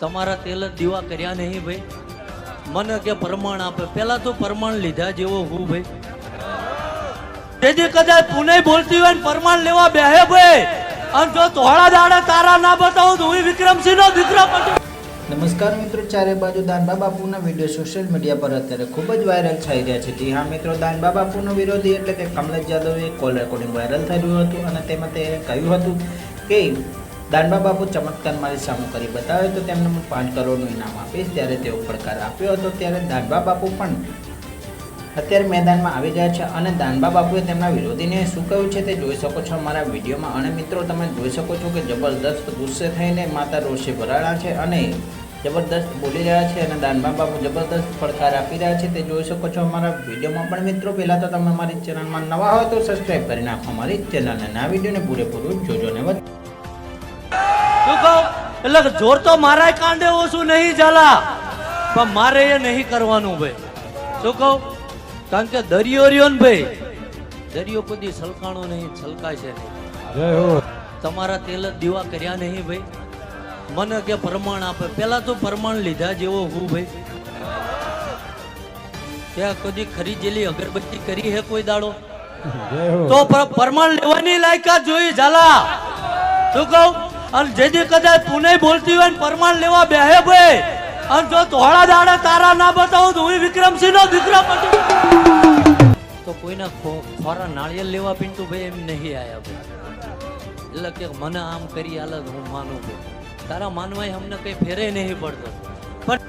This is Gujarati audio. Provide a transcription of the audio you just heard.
તમારા તેલ જ દીવા કર્યા નહીં ભાઈ. મને કે પ્રમાણ આપે. પેલા તો પ્રમાણ લીધા જેવો હું ભાઈ. તેથી કદાચ પુણે બોલતી હોય પ્રમાણ લેવા બેહે ભાઈ. અને જો ધોળા દાડા તારા ના બતાવું તો હું વિક્રમસિંહ નો દીકરો નમસ્કાર મિત્રો, ચારે બાજુ દાનબા બાપુના વીડિયો સોશિયલ મીડિયા પર અત્યારે ખૂબ જ વાયરલ થઈ રહ્યા છે. જી હા મિત્રો દાનબા બાપુનો વિરોધી એટલે કે કમલેશ જાદવે કોલ રેકોર્ડિંગ વાયરલ થઈ રહ્યું હતું અને તેમાં તે કહ્યું હતું કે દાનબા બાપુ ચમત્કાર મારી સામે કરી બતાવે તો તેમને હું પાંચ કરોડનું ઇનામ આપીશ. ત્યારે તેઓ પડકાર આપ્યો હતો. ત્યારે દાનબા બાપુ પણ અત્યારે મેદાનમાં આવી ગયા છે અને દાનબા બાપુએ તેમના વિરોધીને શું કહ્યું છે તે જોઈ શકો છો અમારા વિડીયોમાં. અને મિત્રો, તમે જોઈ શકો છો કે જબરદસ્ત ગુસ્સે થઈને માતા રોષે ભરાણા છે અને જબરદસ્ત બોલી રહ્યા છે અને દાનબા બાપુ જબરદસ્ત પડકાર આપી રહ્યા છે તે જોઈ શકો છો અમારા વિડીયોમાં. પણ મિત્રો, પહેલાં તો તમે અમારી ચેનલમાં નવા હોય તો સબસ્ક્રાઈબ કરી નાખો. અમારી ચેનલને આ વિડીયોને પૂરેપૂરું જોજો ને વધ. એટલે જોર તો મારા કાંડે ઓછું નહીં ઝાલા. પણ મારે એ નહીં કરવાનું ભાઈ. શું કહું? કારણ કે દરિયો રહ્યો ને ભાઈ દરિયો કદી છલકાણો નહીં છલકાય નહીં. તમારા તેલ દીવા કર્યા નહીં ભાઈ. મને કે પ્રમાણ આપે. પેલા તો પ્રમાણ લીધા જેવો હું ભાઈ. ત્યાં કદી ખરીદેલી અગરબત્તી કરી હે કોઈ દાડો? તો પ્રમાણ લેવાની લાયકાત જોઈ ઝાલા. શું કહું? અને જેથી કદાચ પુણે બોલતી હોય ને પ્રમાણ લેવા બેહે ભાઈ. અને જો ધોળા દાડે તારા ના બતાવું તો હું વિક્રમસિંહ નો દીકરો તો કોઈના ખોરા નાળિયેર લેવા પિન્ટુ ભાઈ એમ નહીં આયા ભાઈ. એટલે કે મને આમ કરી હાલત હું માનું ભાઈ તારા માનવાય અમને કઈ ફેરે નહીં પડતો. પણ